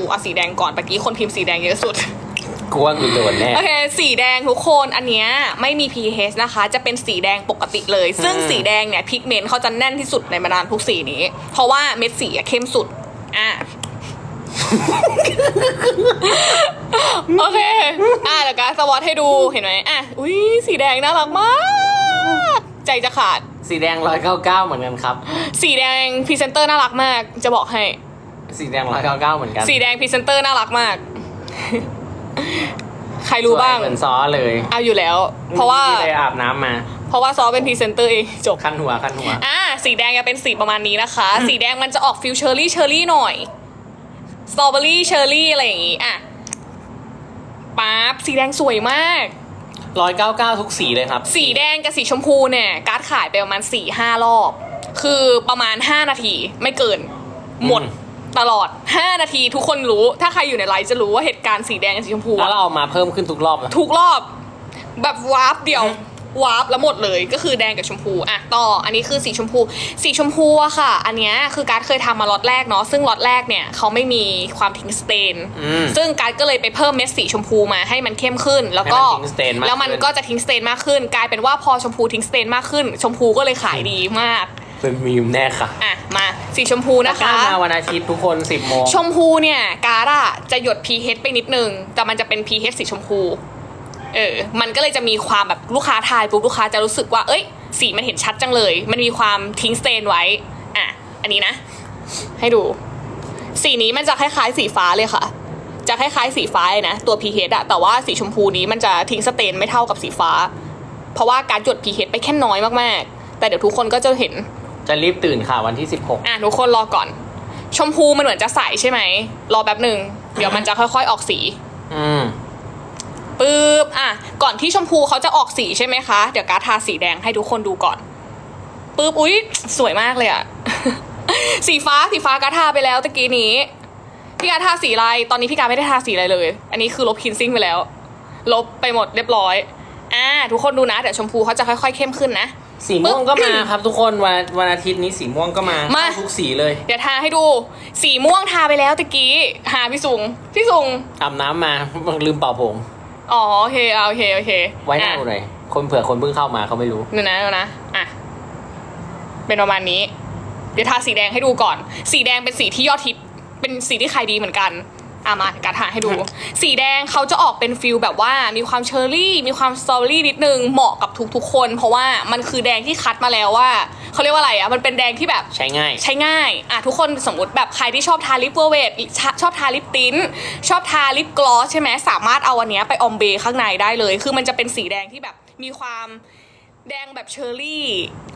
ดูเอาสีแดงก่อนเมื่อกี้คนพิมพ์สีแดงเยอะสุด กลัวกูโดนแน่ โอเคสีแดงทุกคนอันเนี้ยไม่มี pH นะคะ จะเป็นสีแดงปกติเลย ซึ่งอืมสีแดงเนี่ยพิกเมนต์เขาจะแน่นที่สุดในบรรดาทุกสีนี้ เพราะว่าเม็ดสีอะเข้มสุดอะโอเค อะเดี๋ยวการสวอตให้ดูเห็นไหมอะอุ้ยสีแดงน่ารักมาก ใจจะขาด สีแดงร้อยเก้าเก้าเหมือนกันครับ สีแดงพรีเซนเตอร์น่ารักมาก จะบอกให้ สีแดงร้อยเก้าเก้าเหมือนกันสีแดงพรีเซนเตอร์น่ารักมาก ใครรู้บ้าง สวยเหมือนซอเลย เอาอยู่แล้ว เพราะว่าที่ไปอาบน้ำมา เพราะว่าซอเป็นพรีเซนเตอร์เองจบ คันหัวคันหัว อ่าสีแดงจะเป็นสีประมาณนี้นะคะ สีแดงมันจะออกฟิวเชอร์รี่เชอร์รี่หน่อยสตรอเบอรี่เชอร์รี่อะไรอย่างงี้อะป๊าบสีแดงสวยมาก ร้อยเก้าเก้าทุกสีเลยครับ สีแดงกับสีชมพูเนี่ยการ์ดขายไปประมาณ4ี่ห้ารอบ คือประมาณ5นาทีไม่เกิน หมด อืม ตลอด 5 นาทีทุกคนรู้ ถ้าใครอยู่ในไลฟ์จะรู้ว่าเหตุการณ์สีแดงกับสีชมพูแล้วอะเราเอามาเพิ่มขึ้นทุกรอบนะทุกรอบ แบบวาร์ปเดียววาร์ปแล้วหมดเลยก็คือแดงกับชมพูอะต่ออันนี้คือสีชมพู สีชมพูอะค่ะ อันเนี้ยคือการดเคยทำมาล็อตแรกเนาะซึ่งล็อตแรกเนี่ยเขาไม่มีความทิ้งสเตน อืม ซึ่งการดก็เลยไปเพิ่มเม็ดสีชมพูมาให้มันเข้มขึ้น แล้วก็ให้มันทิ้งสเตนมากแล้วมันขึ้น ก็จะทิ้งสเตนมากขึ้น กลายเป็นว่าพอชมพูทิ้งสเตนมากขึ้น ชมพูก็เลยขายดีมาก เป็นมีมแน่ค่ะอะ มาสีชมพูนะกล้าคะ มาวันอาทิตย์ทุกคนสิบโมงชมพูเนี่ยการ์ดอะจะหยด pH ไปนิดนึง แต่มันจะเป็น pH สีชมพู เออ มันก็เลยจะมีความแบบลูกค้าทายปุ๊บลูกค้าจะรู้สึกว่า เอ้ย สีมันเห็นชัดจังเลย มันมีความทิ้งสเตนไว้ อะ อันนี้นะ ให้ดู สีนี้มันจะคล้ายๆ สีฟ้าเลยค่ะ จะคล้ายๆ สีฟ้าเลยนะ ตัว pH อะแต่ว่าสีชมพูนี้มันจะทิ้งสเตนไม่เท่ากับสีฟ้า เพราะว่าการหยด pH ไปแค่น้อยมากๆ แต่เดี๋ยวทุกคนก็จะเห็น จะรีบตื่นค่ะวันที่สิบหกอะทุกคนรอก่อน ชมพูมันเหมือนจะใสใช่ไหม รอแป๊บหนึ่ง เดี๋ยวมันจะค่อยๆออกสีอืม ปึ๊บอะ ก่อนที่ชมพูเขาจะออกสีใช่ไหมคะ เดี๋ยวการดทาสีแดงให้ทุกคนดูก่อนปึ๊บอุ๊ย สวยมากเลยอะ สีฟ้าสีฟ้าการดทาไปแล้วตะกี้นี้ พี่การดทาสีอะไรตอนนี้พี่การดไม่ได้ทาสีอะไรเลย อันนี้คือลบคินซิ่งไปแล้ว ลบไปหมดเรียบร้อย อ่า ทุกคนดูนะเดี๋ยวชมพูเขาจะค่อยๆเข้มขึ้นนะ สีม่วงก็มาครับทุกคนวันวันอาทิตย์นี้สีม่วงก็มามา ทุกสีเลยเดี๋ยวทาให้ดู สีม่วงทาไปแล้วตะกี้ หาพี่สุง พี่สุง อาบน้ำมาลืมเป่าผม อ๋อโอเคเอาโอเคโอเคไว้หน้าอะ ดูหน่อยคนเผื่อคนเพิ่งเข้ามาเขาไม่รู้ เดี๋ยวนะเดี๋ยวนะ อะ เป็นประมาณนี้ เดี๋ยวทาสีแดงให้ดูก่อน สีแดงเป็นสีที่ยอดฮิต เป็นสีที่ขายดีเหมือนกัน อะมาการทาให้ดู สีแดงเขาจะออกเป็นฟิลแบบว่ามีความเชอร์รี่ มีความสตรอเบอรี่นิดนึงเหมาะกับทุกๆคน เพราะว่ามันคือแดงที่คัดมาแล้วว่าเขาเรียกว่าอะไรอะมันเป็นแดงที่แบบใช้ง่าย ใช้ง่ายอะทุกคนสมมติแบบใครที่ชอบทาลิปเวอร์เวทชอบทาลิปติ้นชอบทาลิปกลอสใช่ไหมสามารถเอาอันเนี้ยไปออมเบข้างในได้เลย คือมันจะเป็นสีแดงที่แบบมีความ แดงแบบเชอร์รี่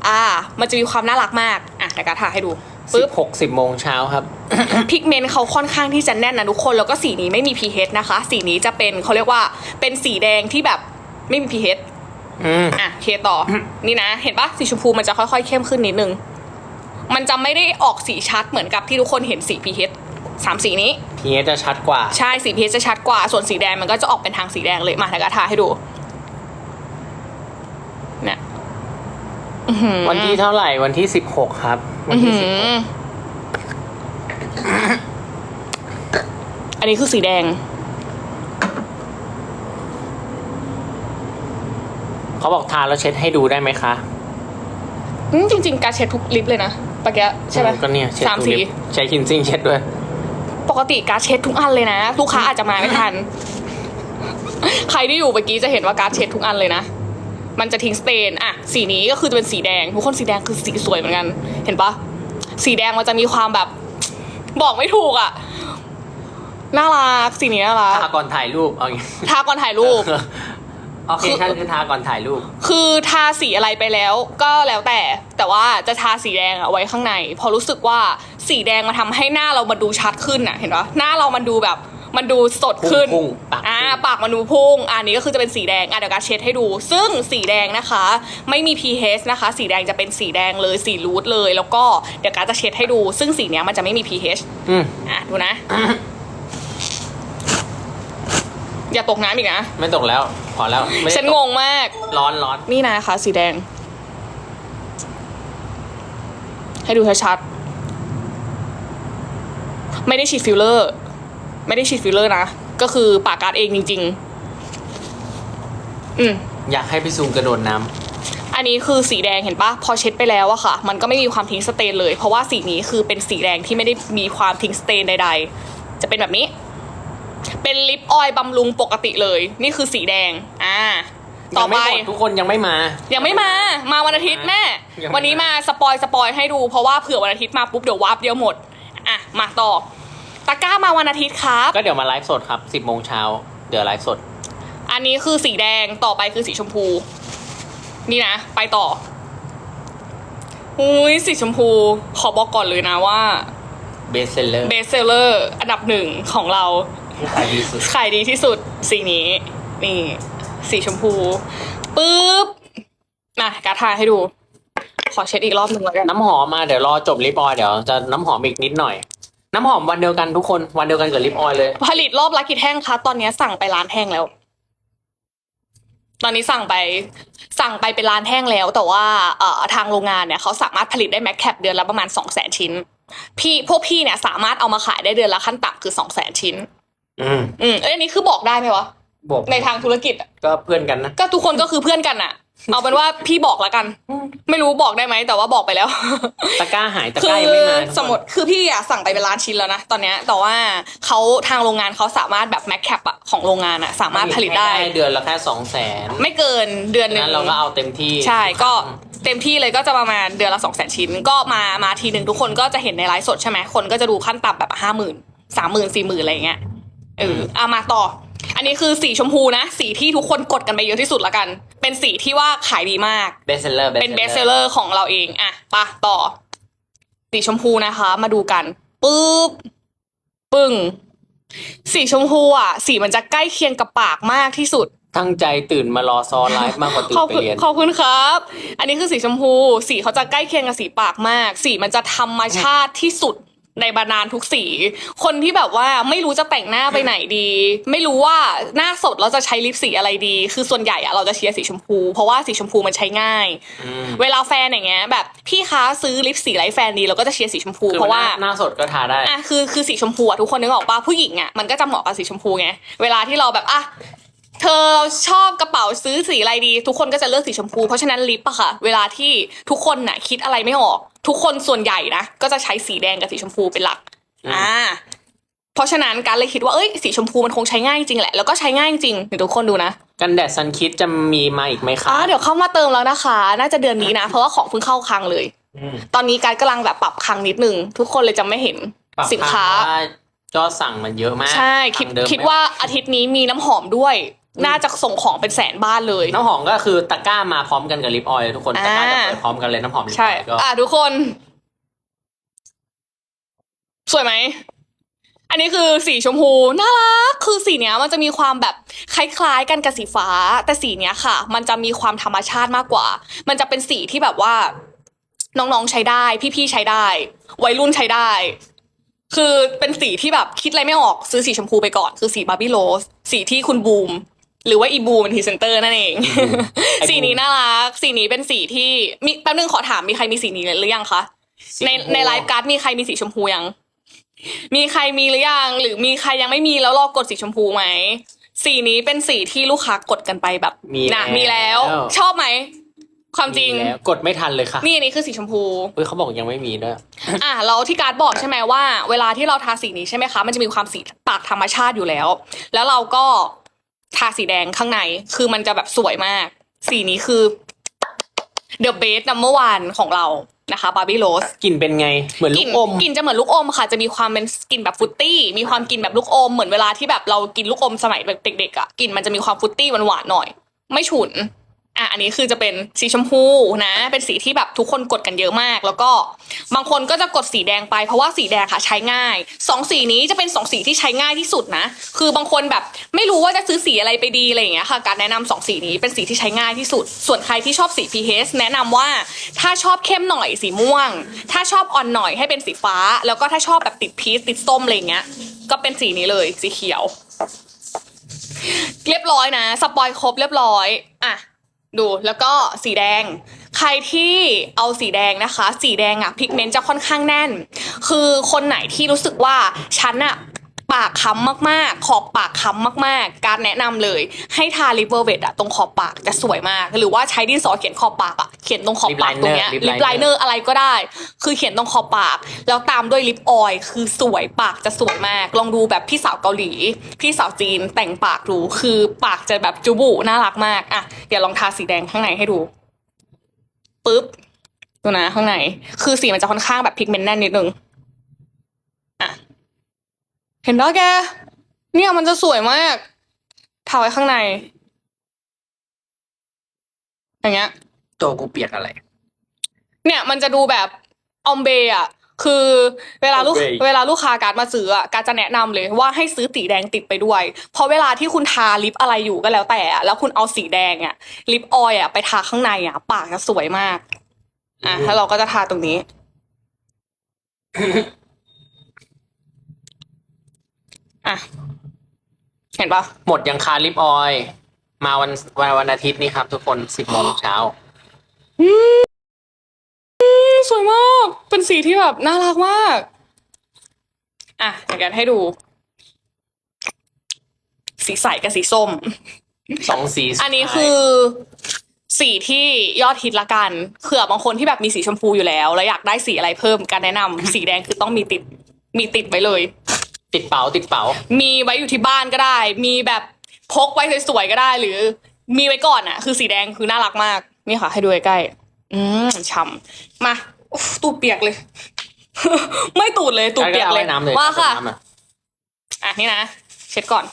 อ่า มันจะมีความน่ารักมาก อะแต่การทาให้ดูสิปึ๊บบหกสิบโมงเช้าครับ พิกเมนต์เขาค่อนข้างที่จะแน่นนะทุกคน แล้วก็สีนี้ไม่มี pH นะคะ สีนี้จะเป็นเขาเรียกว่าเป็นสีแดงที่แบบไม่มี pH อืมอะเคต่อ นี่นะ เห็นปะสีชมพูมันจะค่อยๆเข้มขึ้นนิดนึง มันจะไม่ได้ออกสีชัดเหมือนกับที่ทุกคนเห็นสี pH สามสีนี้พีเอจะชัดกว่า ใช่ สี pH จะชัดกว่า ส่วนสีแดงมันก็จะออกเป็นทางสีแดงเลย มาแต่กระทาให้ดู เนี่ย อื้อหือวันที่เท่าไหร่วันที่สิบหกครับ วันอื้อที่หืสิบหอกอันนี้คือสีแดง เขาบอกทาแล้วเช็ดให้ดูได้ไหมคะ อืมจริง ๆ การเช็ดทุกลิปเลยนะปะแกะใช่ไหมอืก็เนี่ยเช็ดสามดูสี ลิปใช้คินซิ่งเช็ดด้วย ปกติการดเช็ดทุกอันเลยนะ ลูกค้าอาจจะมาไม่ทัน ใครที่อยู่เมื่อกี้จะเห็นว่าการดเช็ดทุกอันเลยนะ มันจะทิ้งสเตนอะสีนี้ก็คือจะเป็นสีแดง ทุกคนสีแดงคือสีสวยเหมือนกัน เห็นปะสีแดงมันจะมีความแบบ บอกไม่ถูกอะน่ารักสีนี้น่ารักทาก่อนถ่ายรูปเอาอย่างงี้ทาก่อนถ่ายรูป โอเคชั่นคือทาก่อนถ่ายรูป คือทาสีอะไรไปแล้วก็แล้วแต่ แต่ว่าจะทาสีแดงอะไว้ข้างในเพอรู้สึกว่าสีแดงมาทำให้หน้าเรามันดูชัดขึ้นอะเห็นปะหน้าเรามันดูแบบ มันดูสดขึ้นพุ่งๆปากพุ่ง อ่าปากมันดูพุ่งอันนี้ก็คือจะเป็นสีแดงอะเดี๋ยวการเช็ดให้ดู ซึ่งสีแดงนะคะ ไม่มี pH นะคะ สีแดงจะเป็นสีแดงเลยสีรูทเลย แล้วก็เดี๋ยวการจะเช็ดให้ดู ซึ่งสีเนี้ยมันจะไม่มี pH อืมอะดูนะ อย่าตกน้ำอีกนะ ไม่ตกแล้ว พอแล้วไม่ได้ฉันตงกงมาก ร้อนร้อนนี่นะคะ สีแดง ให้ดูชัดๆไม่ได้ฉีดฟิลเลอร์ ไม่ได้ฉีดฟิลเลอร์นะ ก็คือปากการ์ดเองจริง ๆ อืม อยากให้พี่ซูมกระโดดน้อันนี้คือสีแดงเห็นปะพอเช็ดไปแล้วอะค่ะ มันก็ไม่มีความทิ้งสเตนเลย เพราะว่าสีนี้คือเป็นสีแดงที่ไม่ได้มีความทิ้งสเตนใด ๆ จะเป็นแบบนี้ เป็นลิปออยล์บำรุงปกติเลย นี่คือสีแดง อ่าำต่อไป ยังม่หมดทุกคนยังไม่มายังไม่มา มาวันอาทิตย์แม่ ยังไม่วันนี้มาสปอยสปอยให้ดู เพราะว่าเผื่อวันอาทิตย์มาปุ๊บเดี๋ยววาร์ปเดียวหมด อะ มาต่อ ตะกร้ามาวันอาทิตย์ครับ ก็เดี๋ยวมาไลฟ์สดครับ10โมงเช้าเดี๋ยวไลฟ์สด อันนี้คือสีแดงต่อไปคือสีชมพู นี่นะ ไปต่ออุ้ยสีชมพู ขอบอกก่อนเลยนะว่าเบสเซลเลอร์เบสเซลเลอร์อันดับหนึ่งของเราขายดีสุดขายดีที่สุดสีนี้ นี่ สีชมพูปึ๊บมาการดทายให้ดู ขอเช็ดอีกรอบหนึ่งแล้วกันน้ำหอมมาเดี๋ยวรอจบลิปออยล์เดี๋ยวจะน้ำหอมอีกนิดหน่อย น้ำหอมวันเดียวกันทุกคนวันเดียวกันกับลิปออยล์เลย ผลิตรอบละกี่แท่งคะตอนนี้สั่งไปร้านแท่งแล้ว ตอนนี้สั่งไปสั่งไปเป็นร้านแท่งแล้ว แต่ว่าเอ่อทางโรงงานเนี่ยเขาสามารถผลิตได้แม็กแคปเดือนละประมาณสองแสนชิ้น พี่พวกพี่เนี่ยสามารถเอามาขายได้เดือนละขั้นต่ำคือสองแสนชิ้น อืมอืมเอ้ยอันนี้คือบอกได้ไหมวะบอกในทางธุรกิจอะก็เพื่อนกันนะ ก็ทุกคนก็คือเพื่อนกันอะ เอาเป็นว่าพี่บอกแล้วกัน ไม่รู้บอกได้ไหมแต่ว่าบอกไปแล้ว ตะกร้าหายตะกคืร้าอยังไม่มาทุกคน สมมติคือพี่อะสั่งไปเป็นล้านชิ้นแล้วนะ ตอนเนี้ยแต่ว่าเขาทางโรงงานเขาสามารถแบบแม็กแคปอะของโรงงานอะสามารถผลิตได้เดือนละแค่สองแสนไม่เกินเดือนหนึ่ง นั้นเราก็เอาเต็มที่ ใช่ก็เต็มที่เลยก็จะประมาณเดือนละสองแสนชิ้น ก็มามาทีหนึ่งทุกคนก็จะเห็นในไลฟ์สดใช่ไหมคนก็จะดูขั้นต่ำแบบห้าหมื่นสามหมื่นสี่หมื่นอะไรอย่างเงี้ยเออเอามาต่อ อันนี้คือสีชมพูนะ สีที่ทุกคนกดกันไปเยอะที่สุดละกัน เป็นสีที่ว่าขายดีมาก เบสเซลเลอร์เป็นเบสเซลเลอร์ของเราเองอะปะต่อ สีชมพูนะคะ มาดูกันปึ๊บปึ้งสีชมพูอะ สีมันจะใกล้เคียงกับปากมากที่สุด ตั้งใจตื่นมารอซอไลฟ์มากกว่าตื่ขนอบไปคุณเรียนขอบคุณครับ อันนี้คือสีชมพู สีเขาจะใกล้เคียงกับสีปากมาก สีมันจะธรรมชาติที่สุด ในบรรดาลทุกสี คนที่แบบว่าไม่รู้จะแต่งหน้าไปไหนดี ไม่รู้ว่าหน้าสดเราจะใช้ลิปสีอะไรดี คือส่วนใหญ่อะเราจะเชียร์สีชมพู เพราะว่าสีชมพูมันใช้ง่ายอืมเวลาแฟนอย่างเงี้ยแบบพี่คะซื้อลิปสีไรแฟนดีเราก็จะเชียร์สีชมพูคือเพราะว่าหน้หน้าสดก็ทาได้อะคือคือสีชมพูอะทุกคนนึกออกปะผู้หญิงอะมันก็จะเหมาะกับสีชมพูไงเวลาที่เราแบบอะเธอชอบกระเป๋าซื้อสีอะไรดี ทุกคนก็จะเลือกสีชมพูเพราะฉะนั้นลิปอะค่ะ เวลาที่ทุกคนน่ะคิดอะไรไม่ออก ทุกคนส่วนใหญ่นะก็จะใช้สีแดงกับสีชมพูเป็นหลักอืมอ่า เพราะฉะนั้นการเลยคิดว่าเอ้ยสีชมพูมันคงใช้ง่ายจริงแหละแล้วก็ใช้ง่ายจริงเดี๋ยวทุกคนดูนะกันแดดซันคิดจะมีมาอีกไหมคะอ่าเดี๋ยวเข้ามาเติมแล้วนะคะ น่าจะเดือนนี้นะ เพราะว่าของเพิ่งเข้าคลังเลยอืมตอนนี้การกำลังแบบปรับคลังนิดนึงทุกคนเลยจะไม่เห็นปรับสินค้าว่ยอดสั่งมันเยอะมาก ใช่ คิดทงเมคิดว่าอาทิตย์นี้มีน้ำหอมด้วย น่าจะส่งของเป็นแสนบ้านเลย น้ำหอมก็คือตะกร้ามาพร้อมกันกับลิปออยล์ทุกคนอ่าตะกร้าจะเปิดพร้อมกันเลยน้ำหอมลิปอใช่ อยล์ก็อะทุกคน สวยไหม อันนี้คือสีชมพูน่ารัก คือสีเนี้ยมันจะมีความแบบคล้ายๆกันกับสีฟ้า แต่สีเนี้ยค่ะ มันจะมีความธรรมชาติมากกว่า มันจะเป็นสีที่แบบว่า น้องๆใช้ได้ พี่ๆใช้ได้ วัยรุ่นใช้ได้ คือเป็นสีที่แบบคิดอะไรไม่ออกซื้อสีชมพูไปก่อน คือสีบาร์บี้โรสสีที่คุณบูม หรือว่าอีบูมเป็นพรีเซนเตอร์นั่นเอง สีนี้น่ารัก สีนี้เป็นสีที่มีแป๊บนึงขอถามมีใครมีสีนี้หรือยังคะสีในม่วงในไลฟ์การ์ดมีใครมีสีชมพูยัง มีใครมีหรือยัง หรือมีใครยังไม่มีแล้วรอกดสีชมพูไหม สีนี้เป็นสีที่ลูกค้ากดกันไปแบบมีนะแล้วมีแล้ว ชอบไหม ความจริงมีแล้วกดไม่ทันเลยค่ะนี่อันนี้คือสีชมพู เฮ้ยเขาบอกยังไม่มีด้วย อะแล้วที่การ์ดบอกใช่ไหมว่า เวลาที่เราทาสีนี้ใช่ไหมคะ มันจะมีความสีปากธรรมชาติอยู่แล้ว แล้วเราก็ ทาสีแดงข้างใน คือมันจะแบบสวยมาก สีนี้คือ the best number one ของเรานะคะบาร์บี้โรสกลิ่นเป็นไง เหมือนลูกอมกลิ่นจะเหมือนลูกอมค่ะ จะมีความเป็นกลิ่นแบบฟรุตตี้ มีความกลิ่นแบบลูกอม เหมือนเวลาที่แบบเรากินลูกอมสมัยแบบเด็กๆอะกลิ่นมันจะมีความฟรุตตี้หวานๆหน่อย ไม่ฉุน อะอันนี้คือจะเป็นสีชมพูนะ เป็นสีที่แบบทุกคนกดกันเยอะมาก แล้วก็บางคนก็จะกดสีแดงไปเพราะว่าสีแดงค่ะใช้ง่ายสองสีนี้จะเป็นสองสีที่ใช้ง่ายที่สุดนะ คือบางคนแบบไม่รู้ว่าจะซื้อสีอะไรไปดีอะไรอย่างเงี้ยค่ะ การแนะนำสองสีนี้เป็นสีที่ใช้ง่ายที่สุด ส่วนใครที่ชอบสี pH แนะนำว่าถ้าชอบเข้มหน่อยสีม่วง ถ้าชอบอ่อนหน่อยให้เป็นสีฟ้า แล้วก็ถ้าชอบแบบติดพีชติดส้มอะไรเงี้ย ก็เป็นสีนี้เลยสีเขียว เรียบร้อยนะสปอยครบเรียบร้อยอะ ดูแล้วก็สีแดง ใครที่เอาสีแดงนะคะ สีแดงอะพิกเมนต์จะค่อนข้างแน่น คือคนไหนที่รู้สึกว่าฉันอะ ปากค้ำมากๆ ขอบปากค้ำมากๆ การแนะนำเลย ให้ทาลิปเวอร์เวตอะตรงขอบปากจะสวยมาก หรือว่าใช้ดินสอเขียนขอบปากอะเขียนตรงขอบปากตรงเนี้ย Lip ลิ liner ปไลเนอร์อะไรก็ได้ คือเขียนตรงขอบปาก แล้วตามด้วยลิปออยล์คือสวยปากจะสวยมาก ลองดูแบบพี่สาวเกาหลี พี่สาวจีนแต่งปากดูคือปากจะแบบจูบุน่ารักมากอะเดี๋ยวลองทาสีแดงข้างในให้ดูปึ๊บดูนะข้างใน คือสีมันจะค่อนข้างแบบพิกเมนต์แน่นนิดนึงอะ เห็นปะแก เนี่ยมันจะสวยมากทาไว้ข้างใน อย่างเงี้ย ตัวกูเปียกอะไร เนี่ยมันจะดูแบบออมเบย์อะ คือเวลาลูก Ombre เวลาลูกค้าการดมาซื้ออะการดจะแนะนำเลยว่าให้ซื้อสีแดงติดไปด้วย เพราะเวลาที่คุณทาลิปอะไรอยู่ก็แล้วแต่อะแล้วคุณเอาสีแดงอะลิปออยล์อะไปทาข้างในอะ ปากจะสวยมาก อะแล้วเราก็จะทาตรงนี้ อะ เห็นปะหมดยังคาลิปออยล์มาวันวันวันอาทิตย์นี้ครับ ทุกคนสิบโมงเช้าสวยมาก เป็นสีที่แบบน่ารักมาก อะเดี๋ยวกันให้ดู สีใสกับสีส้ม สองสีสุดอันนี้ท้ายคือสีที่ยอดฮิตละกันเผื่อบางคนที่แบบมีสีชมพูอยู่แล้ว แล้วอยากได้สีอะไรเพิ่มการแนะนำ สีแดงคือต้องมีติดมีติดไว้เลย ติดเป๋าติดเป๋า มีไว้อยู่ที่บ้านก็ได้ มีแบบพกไว้สวยๆก็ได้ หรือ มีไว้ก่อนอะคือสีแดงคือน่ารักมาก นี่ค่ะ ให้ดูใกล้ๆอืมฉ่ำมาอุ๊ยตูดเปียกเลย ไม่ตูดเลยตูดเปียกเลยอาน้ำเลยว่าค่ะเอาน้ำอะอะนี่นะเช็ดก่อน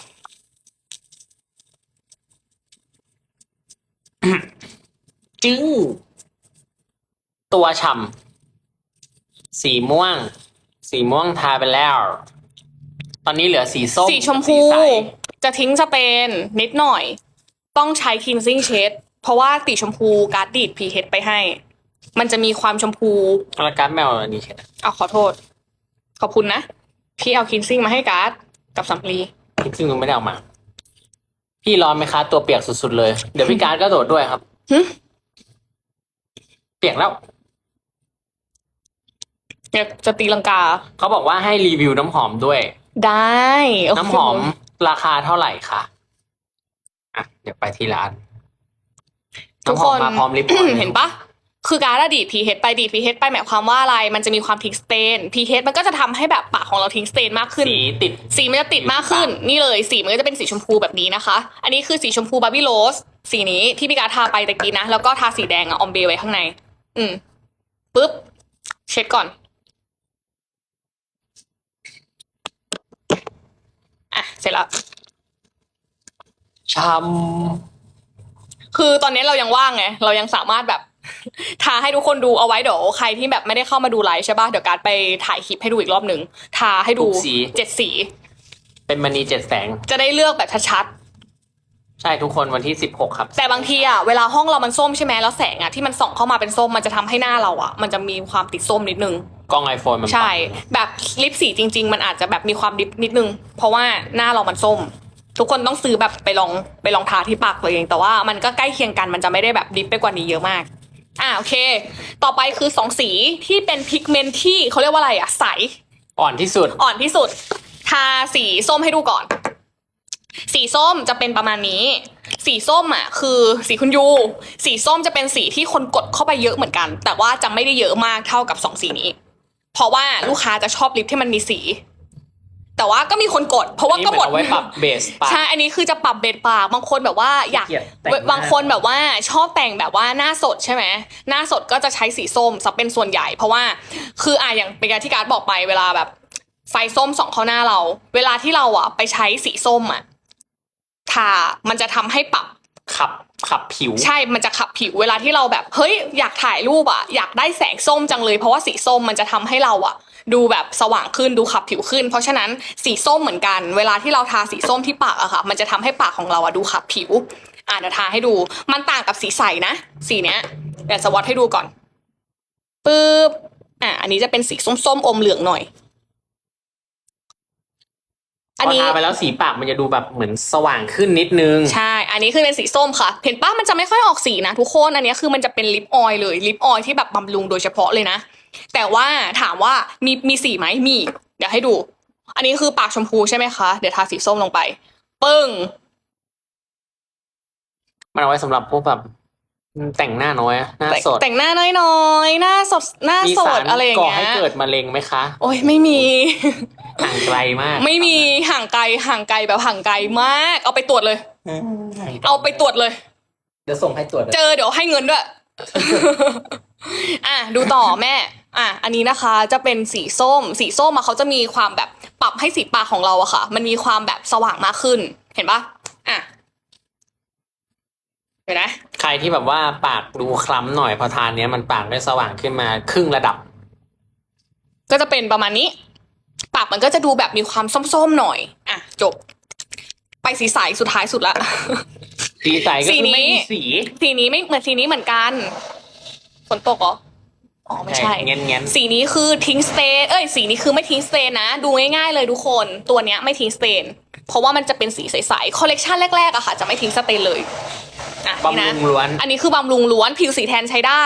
จึ้งตัวฉ่ำสีม่วง สีม่วงทาไปแล้ว ตอนนี้เหลือสีส้มสีชมพูสีใสจะทิ้งสเปนนิดหน่อย ต้องใช้ cleansing shade เพราะว่าสีชมพูการ์ดดีด pH ไปให้ มันจะมีความชมพูแล้วการ์ดแมวอันนี้ใช่ไหมเอาขอโทษ ขอบคุณนะ พี่เอา cleansing มาให้การ์ดกับสัมลีซึ่งมึงไม่ได้เอามา พี่ร้อนไหมคะตัวเปียกสุดๆเลย เดี๋ยวพี่การ์ดก็โดดด้วยครับหึเปียกแล้วเดี๋ยวจะตีลังกา เขาบอกว่าให้รีวิวน้ำหอมด้วย ได้โเคน้ำหอมราคาเท่าไหร่คะอะเดี๋ยวไปที่ร้านทุกน้ำหคอมนมาพร้อมลิปออยล์เห็นปะคือการอะดีด pH ไปดีด pH ไปหมายความว่าอะไร มันจะมีความทิ้งสเตน pH มันก็จะทำให้แบบปากของเราทิ้งสเตนมากขึ้น สีติด สีมันจะติดมากขึ้น นี่เลย สีมันก็จะเป็นสีชมพูแบบนี้นะคะ อันนี้คือสีชมพูบาร์บี้โรส สีนี้ที่พี่การทาไปตะกี้นะ แล้วก็ทาสีแดงอะออมเบไว้ข้างใน อืมปุ๊บ เช็ดก่อน อะ เสร็จแล้วช้คือตอนนี้เรายังว่างไง เรายังสามารถแบบทาให้ทุกคนดูเอาไว้เดี๋ยวใครที่แบบไม่ได้เข้ามาดูไลฟ์ใช่ป่ะเดี๋ยวการดไปถ่ายคลิปให้ดูอีกรอบหนึ่งทาให้ดูทุกสี เจ็ดสี เป็นมณีเจ็ดแสง จะได้เลือกแบบชัดใช่ทุกคนวันที่สิบหกครับ ๆแต่บางทีอะเวลาห้องเรามันส้มใช่ไหมแล้วแสงอะที่มันส่องเข้ามาเป็นส้มมันจะทำให้หน้าเราอะ มันจะมีความติดส้มนิดนึง กล้องไอโฟนมันใช่ปังแบบลิปสีจริง ๆ มันอาจจะแบบมีความดิบนิดนึง เพราะว่าหน้าเรามันส้ม ทุกคนต้องซื้อแบบไปลองไปลองทาที่ปากตัวเอง แต่ว่ามันก็ใกล้เคียงกันมันจะไม่ได้แบบดิบไปกว่านี้เยอะมาก อ่าโอเค ต่อไปคือสองสีที่เป็นพิกเมนต์ที่เขาเรียกว่าอะไรอะใส อ่อนที่สุด อ่อนที่สุด ทาสีส้มให้ดูก่อน สีส้มจะเป็นประมาณนี้ สีส้มอะคือสีคุณยู สีส้มจะเป็นสีที่คนกดเข้าไปเยอะเหมือนกัน แต่ว่าจะไม่ได้เยอะมากเท่ากับสองสีนี้ เพราะว่าลูกค้าจะชอบลิปที่มันมีสี แต่ว่าก็มีคนกด เพราะว่านี่ก็เหหมืมอนดเอาไว้ปรับเบสปากใช่ อันนี้คือจะปรับเบสปาก บางคนแบบว่าอยาก ขี้เกียจแต่งหน้า บางคนแบบว่าชอบแต่งแบบว่าหน้าสดใช่ไหม หน้าสดก็จะใช้สีส้มซะเป็นส่วนใหญ่ เพราะว่าคืออะอย่างเป็นการที่การดบอกไปเวลาแบบ ไฟส้มส่องเข้าหน้าเรา เวลาที่เราอะไปใช้สีส้มอะทามันจะทำให้ปรับ ขับ ขับผิว ใช่ มันจะขับผิวเวลาที่เราแบบ เฮ้ย อยากถ่ายรูปอะอยากได้แสงส้มจังเลย เพราะว่าสีส้มมันจะทำให้เราอะดูแบบสว่างขึ้นดูขับผิวขึ้น เพราะฉะนั้นสีส้มเหมือนกัน เวลาที่เราทาสีส้มที่ปากอะค่ะ มันจะทำให้ปากของเราอะดูขับผิว อ่าเดี๋ยวทาให้ดู มันต่างกับสีใสนะ สีเนี้ยเดี๋ยวสวอตให้ดูก่อนปึ๊บอะอันนี้จะเป็นสีส้มๆอมเหลืองหน่อย อันพอนี้ทาไปแล้วสีปากมันจะดูแบบเหมือนสว่างขึ้นนิดนึง ใช่ อันนี้คือเป็นสีส้มค่ะ เห็นป้ามันจะไม่ค่อยออกสีนะทุกคน อันนี้คือมันจะเป็นลิปออยล์เลยลิปออยล์ที่แบบบำรุงโดยเฉพาะเลยนะ แต่ว่าถามว่ามีมีสีไหมมี เดี๋ยวให้ดู อันนี้คือปากชมพูใช่ไหมคะ เดี๋ยวทาสีส้มลงไป ปึ้ง มันเอาไว้สำหรับพวกแบบ แต่งหน้าน้อยอะหน้าแต่งสด แต่งหน้าน้อยๆ หน้าสดหน้ามีสสาดรอะไรอย่างก่อเงี้ให้ยเกิดมะเร็งไหมคะ โอ้ยไม่มี ห่างไกลมากไม่มีห่างไกลห่างไกลแบบห่างไกลมาก เอาไปตรวจเลยเอาไปตรวจเลย เดี๋ยวส่งให้ตรวจเจอเดี๋ยวให้เงินด้วย อะดูต่อแม่ อะอันนี้นะคะจะเป็นสีส้ม สีส้มอะเขาจะมีความแบบปรับให้สีปากของเราอะค่ะ มันมีความแบบสว่างมากขึ้น เห็นปะอะเห็นไหมใครที่แบบว่าปากดูคล้ำหน่อยพอทานเนี้ยมันปากได้สว่างขึ้นมาครึ่งระดับ ก็จะเป็นประมาณนี้ ปากมันก็จะดูแบบมีความส้มๆหน่อย อะ จบ ไปสีใสสุดท้ายสุดละ สีใสก็สีคือนี้ ไม่มีสีสีนี้ไม่เหมือนสีนี้เหมือนกันฝนตกเหรออ๋อไม่ใช่ เงี้ยเงี้ยสีนี้คือทิ้งสเตน เอ้ย สีนี้คือไม่ทิ้งสเตนนะ ดูง่ายๆเลยทุกคน ตัวเนี้ยไม่ทิ้งสเตน เพราะว่ามันจะเป็นสีใสๆ คอลเลกชันแรกๆอะค่ะ จะไม่ทิ้งสเตนเลย อะนี่บำนะรุงล้วน อันนี้คือบำรุงล้วนผิวสีแทนใช้ได้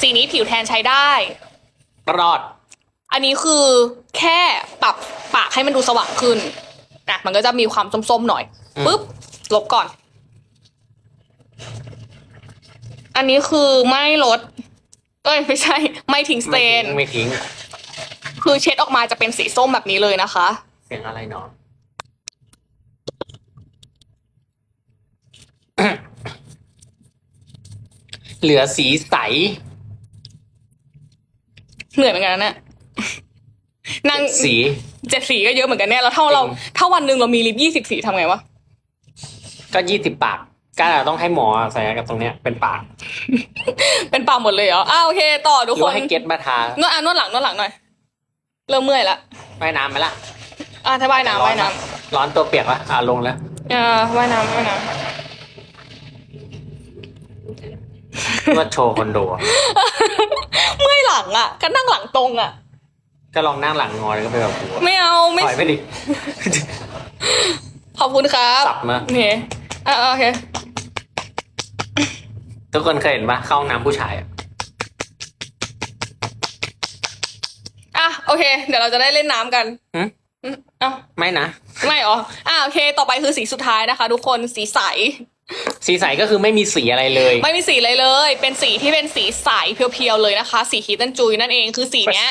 สีนี้ผิวแทนใช้ได้ รอด อันนี้คือแค่ปรับปากให้มันดูสว่างขึ้นอะมันก็จะมีความส้มๆหน่อยอืม ปุ๊บลบก่อน อันนี้คือไม่ลดเอ้ยไม่ใช่ ไม่ทิ้งสเตไม่นทิ้งไม่ทิ้ง คือเช็ดออกมาจะเป็นสีส้มแบบนี้เลยนะคะ เสียงอะไรเนาะ เหลือสีใส เหนื่อยเหมือนกันนะเนี่ยนั่งสี เจ็ดสีก็เยอะเหมือนกันเนี่ยแล้วเท่าเราจริง ถ้าวันหนึ่งเรามีลิปยี่สิบสีทำไงวะ ก็ยี่สิบปากก็ต้องให้หมอใส่กับตรงเนี้ยเป็นปากเป็นปากหมดเลยเหรออ้าโอเค ต่อหทุกรือคนว่าให้เก็ตมาทานวดอะนวดหลังนวดหลังหน่อย เริ่มเมื่อยละว่ายน้ำไหมล่ะอะถ้าว่ายน้ำว่ายน้ร้อนตัวเปียกวะอ่าลงแล้วำอ่าว่ายน้ำว่ายน้น วดโชว์คอนโดอะำเมื่อยหลังอะ ก็นั่งหลังตรงอะ ก็ลองนั่งหลังงอแล้วก็ไปแบบหัวไม่เอาไม่ถอยไปดิ ขอบคุณครับสับมา โอเคอะโอเค ทุกคนเคยเห็นปะเข้าห้องน้ำผู้ชายอะอะโอเค เดี๋ยวเราจะได้เล่นน้ำกันหึอืมเอ้าไม่นะ ไม่เหรออะโอเค ต่อไปคือสีสุดท้ายนะคะ ทุกคนสีใส สีใสก็คือไม่มีสีอะไรเลย ไม่มีสีเลยเลย เป็นสีที่เป็นสีใสเพียวๆเลยนะคะ สีคีตันจุยนั่นเอง คือสีเนี้ย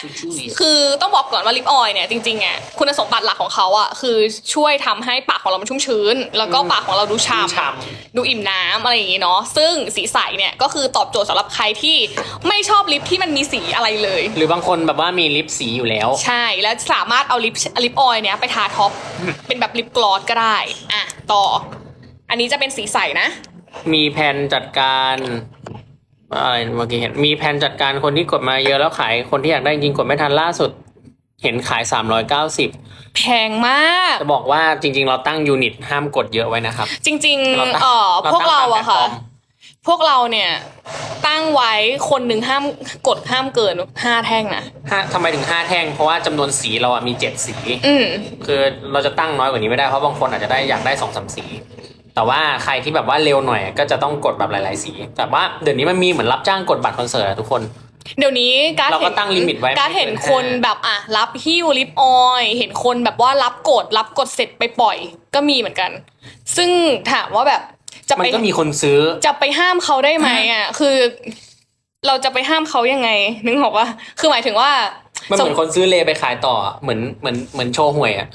คือต้องบอกก่อนว่าลิปออยล์เนี่ยจริงๆอะคุณสมบัติหลักของเขาอะคือช่วยทำให้ปากของเรามันชุ่มชื้น แล้วก็อืมปากของเราดูดูฉ่ฉ่ำดูอิ่มน้ำอะไรอย่างงี้เนาะ ซึ่งสีใสเนี่ยก็คือตอบโจทย์สำหรับใครที่ไม่ชอบลิปที่มันมีสีอะไรเลย หรือบางคนแบบว่ามีลิปสีอยู่แล้ว ใช่ แล้วสามารถเอาลิปลิปออยล์เนี้ยไปทาท็อป เป็นแบบลิปกลอสก็ได้ อะ ต่อ อันนี้จะเป็นสีใสนะ มีแผนจัดการอะไรเมื่อกี้เห็นมีแผนจัดการคนที่กดมาเยอะแล้วขายคนที่อยากได้จริงกดไม่ทันล่าสุด เห็นขายสามร้อยเก้าสิบแพงมาก จะบอกว่าจริง ๆ เราตั้งยูนิตห้ามกดเยอะไว้นะครับ จริงเราตั้ๆงเอ่อพวกเราตั้งตมอะค่ะ แพลตฟร์ม พวกเราเนี่ย ตั้งไว้คนหนึ่งห้ามกดห้ามเกินห้าแท่งนะห้าทำไมถึงห้าแท่งเพราะว่าจำนวนสีเราอะมีเจ็ดสี อืม คือเราจะตั้งน้อยกว่านี้ไม่ได้เพราะบางคนอาจจะได้อยากได้สองสามสี แต่ว่าใครที่แบบว่าเร็วหน่อยก็จะต้องกดแบบหลาย ๆ สี แต่ว่าเดี๋ยวนี้มันมีเหมือนรับจ้างกดบัตรคอนเสิร์ตอะทุกคน เดี๋ยวนี้การเราก็เห็นตั้งลิมิตไว้การเห็นไม่เกินคนห้าแบบอะรับฮิ้วลิปออยล์เห็นคนแบบว่ารับกดรับกดเสร็จไปปล่อย ก็มีเหมือนกัน ซึ่งถามว่าแบบจะมันไปก็มีคนซื้อ จะไปห้ามเขาได้ไหมอะ คือ เราจะไปห้ามเขายังไง นึกออกว่า คือหมายถึงว่ามันเหมือนคนซื้อเลไปขายต่ออะเหมือนเหมือนเหมือนโชว์หวยอะ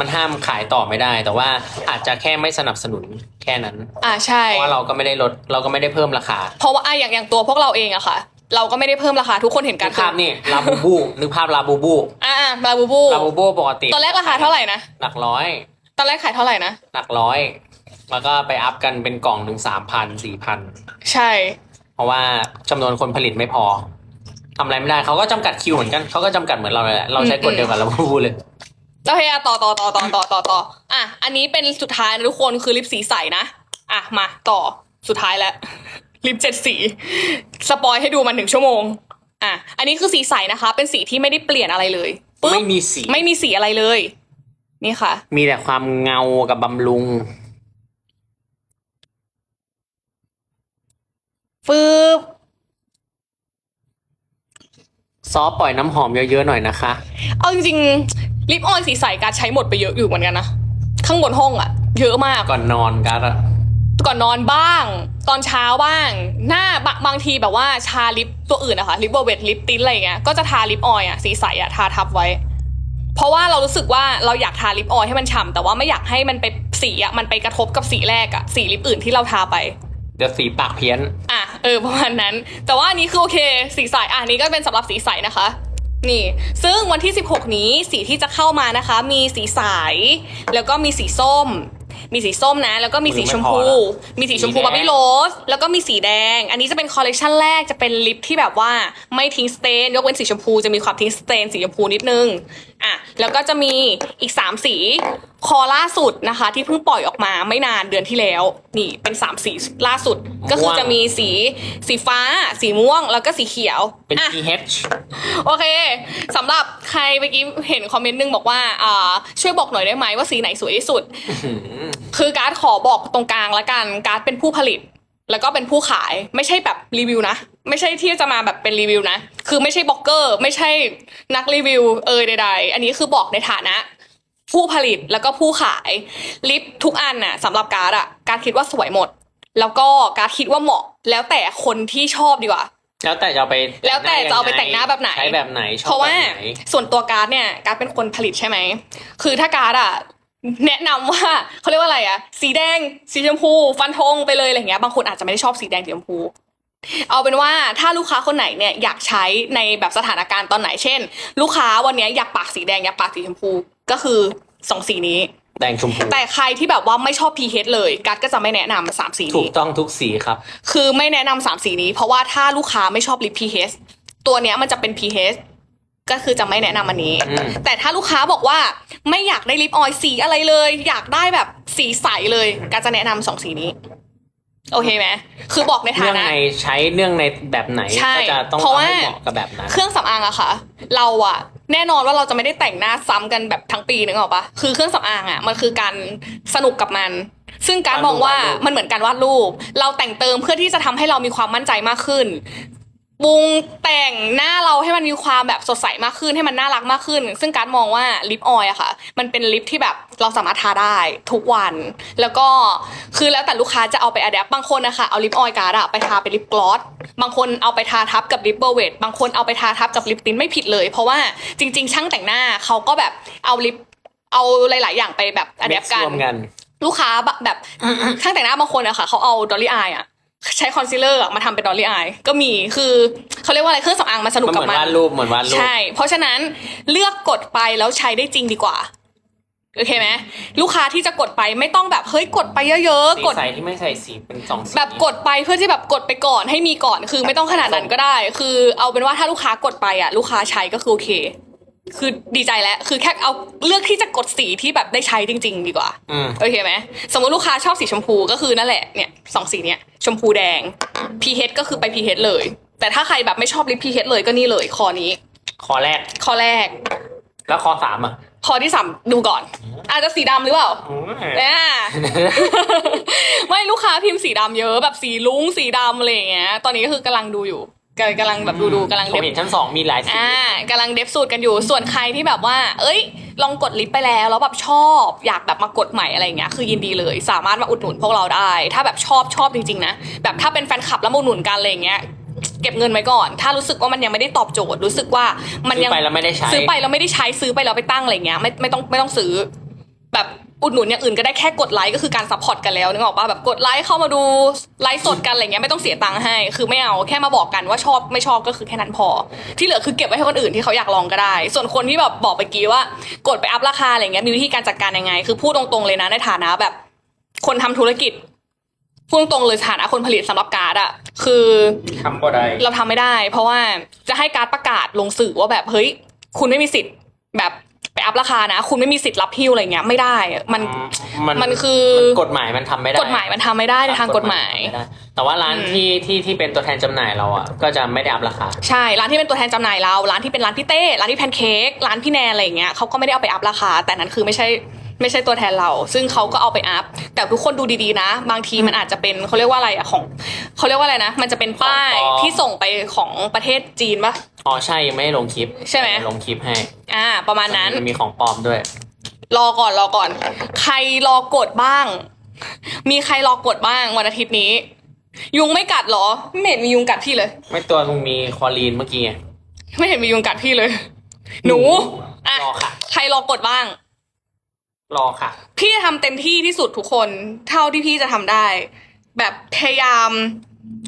มันห้ามขายต่อไม่ได้ แต่ว่าอาจจะแค่ไม่สนับสนุนแค่นั้น อ่าใช่ เพราะว่าเราก็ไม่ได้ลดเราก็ไม่ได้เพิ่มราคาเพราะว่าอะอย่างอย่างตัวพวกเราเองอะค่ะ เราก็ไม่ได้เพิ่มราคาทุกคนเห็นนึการกภาพนี่ลาบูบูนึกภาพลาบูบูอ่าบาบูบูลาบูบูปกติตอนแรกราคาเท่าไหร่นะหลักร้อย ตอนแรกขายเท่าไหร่นะหลักร้อย แล้วก็ไปอัพกันเป็นกล่องหนึ่งสามพันสี่พัน ใช่ เพราะว่าจำนวนคนผลิตไม่พอทำอะไรไม่ได้เขาก็จำกัดคิวเหมือนกันเขาก็จำกัดเหมือนเราเลยแหละเราใช้กฎเดียวกันแล้วพูดเลย แล้วพยาต่อต่อต่อต่อต่อต่อต่ออะ อันนี้เป็นสุดท้ายนะทุกคนคือลิปสีใสนะ อะ มาต่อสุดท้ายแล้ว ลิปเจ็ดสี สปอยให้ดูมันหนึ่งชั่วโมง อะ อันนี้คือสีใสนะคะ เป็นสีที่ไม่ได้เปลี่ยนอะไรเลยปึ๊บไม่มีสีไม่มีสีอะไรเลย นี่ค่ะ มีแต่ความเงากับบำรุงฟืบซอฟปล่อยน้ำหอมเยอะๆหน่อยนะคะ เอาจริง ลิปออยล์สีใสการดใช้หมดไปเยอะอยู่เหมือนกันนะ ข้างบนห้องอะเยอะมาก ก่อนนอนกันอะก่อนนอนบ้าง ตอนเช้าบ้าง หน้าบะบางทีแบบว่าชาลิปตัวอื่นนะคะลิปเบอร์เวทลิปติ้นอะไรอย่างเงี้ยก็จะทาลิปออยล์อะสีใสอะทาทับไว้ เพราะว่าเรารู้สึกว่าเราอยากทาลิปออยล์ให้มันฉ่ำแต่ว่าไม่อยากให้มันไปสีอะมันไปกระทบกับสีแรกอะสีลิปอื่นที่เราทาไป เดี๋ยวสีปากเพี้ยน อะเออประมาณนั้น แต่ว่าอันนี้คือโอเค สีใสอะอันนี้ก็เป็นสำหรับสีใสนะคะ นี่ ซึ่งวันที่ 16 นี้สีที่จะเข้ามานะคะ มีสีใสแล้วก็มีสีส้ม มีสีส้มนะ แล้วก็มีสีชมพูไม่พอละมีสีชมพูสีแดงบาร์บี้โรส แล้วก็มีสีแดง อันนี้จะเป็นคอลเลกชันแรกจะเป็นลิปที่แบบว่าไม่ทิ้งสเตนยกเว้นสีชมพูจะมีความทิ้งสเตนสีชมพูนิดนึงอะแล้วก็จะมีอีก 3 สีคอล่าสุดนะคะ ที่เพิ่งปล่อยออกมาไม่นานเดือนที่แล้ว นี่เป็น 3 สีล่าสุด ก็คือจะมีสีสีฟ้า สีม่วง แล้วก็สีเขียวเป็น อะ pH โอเคสำหรับใครเมื่อกี้เห็นคอมเมนต์หนึงบอกว่าอ่าช่วยบอกหน่อยได้ไหมว่าสีไหนสวยที่สุด คือการ์ดขอบอกตรงกลางละกันการ์ดเป็นผู้ผลิต แล้วก็เป็นผู้ขายไม่ใช่แบบรีวิวนะ ไม่ใช่ที่จะมาแบบเป็นรีวิวนะ คือไม่ใช่บล็อกเกอร์ ไม่ใช่นักรีวิวเอยใด ๆ อันนี้คือบอกในฐานะ ผู้ผลิตแล้วก็ผู้ขายลิปทุกอันน่ะสำหรับการ์ดอะการดคิดว่าสวยหมด แล้วก็การดคิดว่าเหมาะ แล้วแต่คนที่ชอบดีกว่าแล้วแต่จะเอาไปแล้วแต่จะเอาไปแต่งหน้าแบบไหนใช้แบบไหนชอบเพราะว่าแบบไหนส่วนตัวการ์ดเนี่ยการ์ดเป็นคนผลิตใช่ไหมคือถ้าการ์ดอะ แนะนำว่าเขาเรียกว่าอะไรอะสีแดงสีชมพู ฟันธงไปเลยอะไรเงี้ยบางคนอาจจะไม่ได้ชอบสีแดงสีชมพู เอาเป็นว่าถ้าลูกค้าคนไหนเนี่ยอยากใช้ในแบบสถานการณ์ตอนไหนเช่น ลูกค้าวันเนี้ยอยากปากสีแดงอยากปากสีชมพูก็คือสองสีนี้แดงชมพูแต่ใครที่แบบว่าไม่ชอบ pH เลยการ์ดก็จะไม่แนะนำสามสีถูนี้กต้องทุกสีครับ คือไม่แนะนำสามสีนี้ เพราะว่าถ้าลูกค้าไม่ชอบลิป pH ตัวเนี้ยมันจะเป็น pH ก็คือจะไม่แนะนำอันนี้ อืม แต่ถ้าลูกค้าบอกว่าไม่อยากได้ลิปออยล์สีอะไรเลย อยากได้แบบสีใสเลยก็จะแนะนำสองสีนี้ โอเคไหมคือบอกในฐาเนื่องนะ ในใช้เนื่องในแบบไหนใช่ก็จะต้องเพราะว่าให้เหมาะกับแบบนั้น เครื่องสำอางอะค่ะ เราอะแน่นอนว่าเราจะไม่ได้แต่งหน้าซ้ำกันแบบทั้งปีนึกออกปะคือเครื่องสำอางอะมันคือการสนุกกับมัน ซึ่งการมองว่าวาดรูป มันเหมือนการวาดรูป เราแต่งเติมเพื่อที่จะทำให้เรามีความมั่นใจมากขึ้น ปรุงแต่งหน้าเราให้มันมีความแบบสดใสมากขึ้นให้มันน่ารักมากขึ้น ซึ่งการมองว่าลิปออยล์อะค่ะ มันเป็นลิปที่แบบเราสามารถทาได้ทุกวัน แล้วก็คือแล้วแต่ลูกค้าจะเอาไปอัดแอปบางคนนะคะเอาลิปออยล์การ์ดอะไปทาเป็นลิปกลอสบางคนเอาไปทาทับกับลิปเบอร์เวทบางคนเอาไปทาทับกับลิปตินไม่ผิดเลย เพราะว่าจริง ๆ ช่างแต่งหน้าเขาก็แบบเอาลิปเอาหลาย ๆ อย่างไปแบบอัดแอป Mix กันรวมกันลูกค้าแบบช่างแต่งหน้าบางคนอะค่ะเขาเอาดอลลี่อายอะ ใช้คอนซีลเลอร์อะมาทำเป็นดอลลี่อายก็มีคือเขาเรียกว่าอะไรเครื่องสำอางมันสนุกมันเหกับมือนมันวาดรูปเหมือนวาดรูปใช่ เพราะฉะนั้นเลือกกดไปแล้วใช้ได้จริงดีกว่าโอเคไหมลูกค้าที่จะกดไปไม่ต้องแบบเฮ้ยกดไปเยอะสีๆกดใสที่ไม่ใส่สีเป็นสองสีแบบกดไปเพื่อที่แบบกดไปก่อนให้มีก่อนคือไม่ต้องขนาดนั้นก็ได้ คือเอาเป็นว่าถ้าลูกค้ากดไปอะ ลูกค้าใช้ก็คือโอเค คือดีใจแล้ว คือแค่เอาเลือกที่จะกดสีที่แบบได้ใช้จริง ๆ ดีกว่าอืมโอเคไหมสมมติลูกค้าชอบสีชมพูก็คือนั่นแหละเนี่ยสองสีเนี้ยชมพูแดง pH ก็คือไป pH เลย แต่ถ้าใครแบบไม่ชอบลิป pH เลยก็นี่เลยคอนี้ คอแรก ข้อแรก แล้วคอสามอะข้อที่สามดูก่อน อาจจะสีดำหรือเปล่าอืมเนี่ยไม่ลูกค้าพิมพ์สีดำเยอะแบบสีลุ้งสีดำอะไรอย่างเงี้ย ตอนนี้ก็คือกำลังดูอยู่ กำกำลังแบบดูดูกำลังผเด็มบ เห็นชั้นสองมีหลายสี อ่ากำลังเดฟสูตรกันอยู่ ส่วนใครที่แบบว่า เอ้ย ลองกดลิฟต์ไปแล้ว แล้วแบบชอบ อยากแบบมากดใหม่อะไรอย่างเงี้ย คือยินดีเลย สามารถมาอุดหนุนพวกเราได้ ถ้าแบบชอบชอบจริงๆนะ แบบถ้าเป็นแฟนคลับแล้วมาอุดหนุนกันอะไรอย่างเงี้ย เก็บเงินไว้ก่อน ถ้ารู้สึกว่ามันยังไม่ได้ตอบโจทย์ รู้สึกว่ามันซื้ยัองไปแล้วไม่ได้ใช้ ซื้อไปแล้วไม่ได้ใช้ ซื้อไปแล้วไปตั้งอะไรเงี้ย ไม่ไม่ต้องไม่ต้องซื้อ แบบ อุดหนุนอย่างอื่นก็ได้แค่กดไลค์ก็คือการซัพพอร์ตกันแล้วนึกออกปะแบบกดไลค์เข้ามาดูไลฟ์สดกันอะไรเงี้ยไม่ต้องเสียตังค์ให้ คือไม่เอาแค่มาบอกกันว่าชอบไม่ชอบก็คือแค่นั้นพอ ที่เหลือคือเก็บไว้ให้คนอื่นที่เขาอยากลองก็ได้ ส่วนคนที่แบบบอกไปกี้ว่ากดไปอัพราคาอะไรเงี้ยมีวิธีการจัดการยังไง คือพูดตรงๆเลยนะในฐานะแบบ คนทำธุรกิจพูดตรงๆเลยฐานะคนผลิตสำหรับการ์ดอะคือทำก็ได้เราทำไม่ได้ เพราะว่าจะให้การประกาศลงสื่อว่าแบบเฮ้ยคุณไม่มีสิทธิ์แบบ ไปอัพราคานะ คุณไม่มีสิทธิ์รับฮิวอะไรเงี้ยไม่ได้อะมัน มันมันคือ กฎหมายมันทำไม่ได้กฎหมายมันทำไม่ได้ในทางกฎหมายทำไได้แต่ว่าร้านอืมที่ที่ที่เป็นตัวแทนจำหน่ายเราอะก็จะไม่ได้อัพราคา ใช่ ร้านที่เป็นตัวแทนจำหน่ายเรา ร้านที่เป็นร้านพี่เต้ ร้านที่แพนเค้ก ร้านพี่แนนอะไรอย่างเงี้ยเขาก็ไม่ได้เอาไปอัพราคา แต่นั้นคือไม่ใช่ ไม่ใช่ตัวแทนเรา ซึ่งเขาก็เอาไปอัพ แต่ทุกคนดูดีๆนะ บางทีมันอาจจะเป็นเขาเรียกว่าอะไรอะของเขาเรียกว่าอะไรนะ มันจะเป็นป้ายของปลอม ที่ส่งไปของประเทศจีนปะ อ๋อใช่ยังไม่ได้ลงคลิปใช่ไหมลงคลิปให้อ่า ประมาณนั้น มันมีของปลอมด้วย รอก่อนรอก่อน ใครรอกดบ้าง มีใครรอกดบ้างวันอาทิตย์นี้ ยุงไม่กัดเหรอ ไม่เห็นมียุงกัดพี่เลย ไม่ตัวมึงมีคอลีนเมื่อกี้ไงไม่เห็นมียุงกัดพี่เลย หนู อะ รอค่ะ ใครรอกดบ้าง รอค่ะ พี่จะทำเต็มที่ที่สุดทุกคน เท่าที่พี่จะทำได้ แบบพยายาม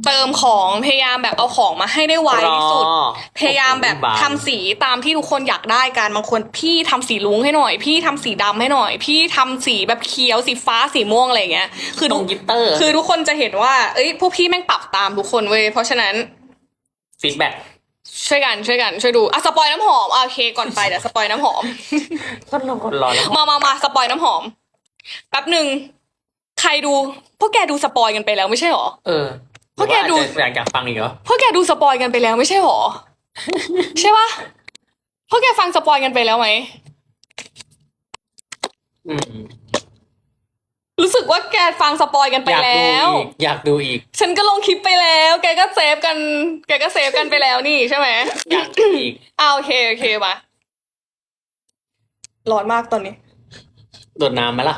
เติมของพยายามแบบเอาของมาให้ได้ไวที่สุด รอพยายามแบบโอ้โหทำสีตามที่ทุกคนอยากได้กันบางคนพี่ทำสีลุ้งให้หน่อย พี่ทำสีดำให้หน่อย พี่ทำสีแบบเขียวสีฟ้าสีม่วงอะไรอย่างเงี้ย คือตรทุงกกิตเตอร์คือทุกคนจะเห็นว่า เอ้ยพวกพี่แม่งปรับตามทุกคนเว้ยเพราะฉะนั้น ฟีดแบ็ก ช่วยกันช่วยกันช่วยดูอะสปอยน้ำหอมอะโอเคก่อนไปเดี๋ยวสปอยน้ำหอมก็รอคนรอแล้วมามามาสปอยน้ำหอมแป๊บหนึ่งใครดูพวกแกดูสปอยกันไปแล้วไม่ใช่หรอ เออเพราะแกดูหอว่าอาจจะอยากอยากฟังอีกเหรอพวกแกดูสปอยกันไปแล้วไม่ใช่หรอ ใช่ปะพวกแกฟังสปอยกันไปแล้วไหมอืม รู้สึกว่าแกฟังสปอยกันไปอยากดูแล้วอีกอยากดูอีก ฉันก็ลงคลิปไปแล้ว แกก็เซฟกัน แกก็เซฟกันไปแล้วนี่ใช่ไหม อยากดูอีกอ่าโอเคโอเคมาร้อนมากตอนนี้ โดดน้ำไหมล่ะ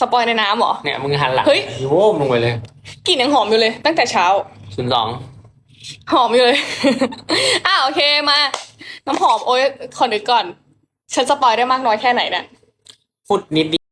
สปอยในน้ำเหรอ เนี่ยมึงหันหลังเฮ้ย โว้มลงไปเลยกลิ่นยังหอมอยู่เลย ตั้งแต่เช้า ศูนย์สองหอมอยู่เลยอ่าโอเคมา น้ำหอมโอ้ยขอนึกก่อน ฉันสปอยได้มากน้อยแค่ไหนเนี่ย พูดนิดเดียว